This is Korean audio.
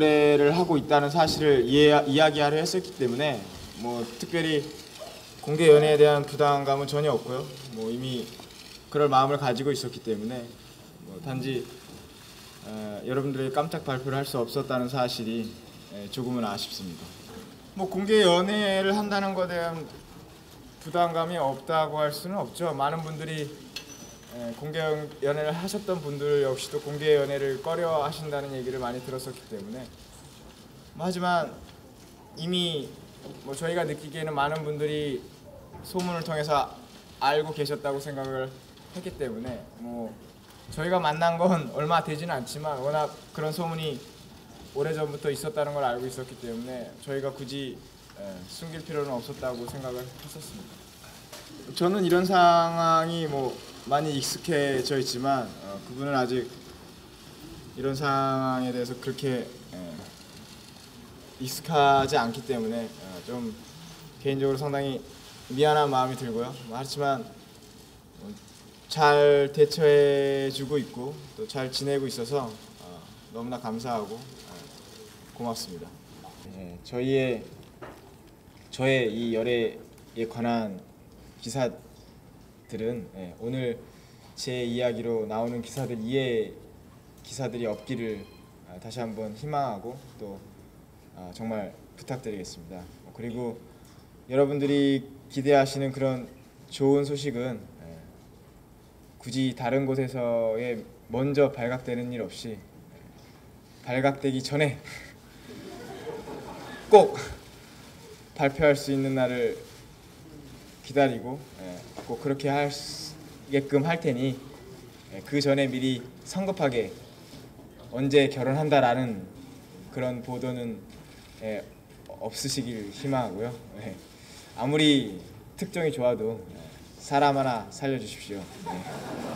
열애를 하고 있다는 사실을 이해, 이야기하려 했었기 때문에 뭐 특별히 공개 연애에 대한 부담감은 전혀 없고요. 뭐 이미 그럴 마음을 가지고 있었기 때문에 뭐 단지 어, 여러분들에게 깜짝 발표를 할 수 없었다는 사실이 예, 조금은 아쉽습니다. 뭐 공개 연애를 한다는 것에 대한 부담감이 없다고 할 수는 없죠. 많은 분들이 예, 공개 연애를 하셨던 분들 역시도 공개 연애를 꺼려 하신다는 얘기를 많이 들었었기 때문에 뭐 하지만 이미 뭐 저희가 느끼기에는 많은 분들이 소문을 통해서 알고 계셨다고 생각을 했기 때문에 뭐 저희가 만난 건 얼마 되지는 않지만 워낙 그런 소문이 오래전부터 있었다는 걸 알고 있었기 때문에 저희가 굳이 예, 숨길 필요는 없었다고 생각을 했었습니다. 저는 이런 상황이 뭐 많이 익숙해져 있지만 어, 그분은 아직 이런 상황에 대해서 그렇게 예, 익숙하지 않기 때문에 어, 좀 개인적으로 상당히 미안한 마음이 들고요. 뭐 하지만 어, 잘 대처해주고 있고 또 잘 지내고 있어서 어, 너무나 감사하고 어, 고맙습니다. 예, 저희의 저의 이 열애에 관한 기사 들은 예, 오늘 제 이야기로 나오는 기사들 이해 기사들이 없기를 아, 다시 한번 희망하고 또 아, 정말 부탁드리겠습니다. 어, 그리고 여러분들이 기대하시는 그런 좋은 소식은 예, 굳이 다른 곳에서의 먼저 발각되는 일 없이 예, 발각되기 전에 꼭 발표할 수 있는 날을 기다리고 예, 꼭 그렇게 할게끔 할 테니 예, 그 전에 미리 성급하게 언제 결혼한다라는 그런 보도는 예, 없으시길 희망하고요. 예, 아무리 특종이 좋아도 예, 사람 하나 살려주십시오. 예.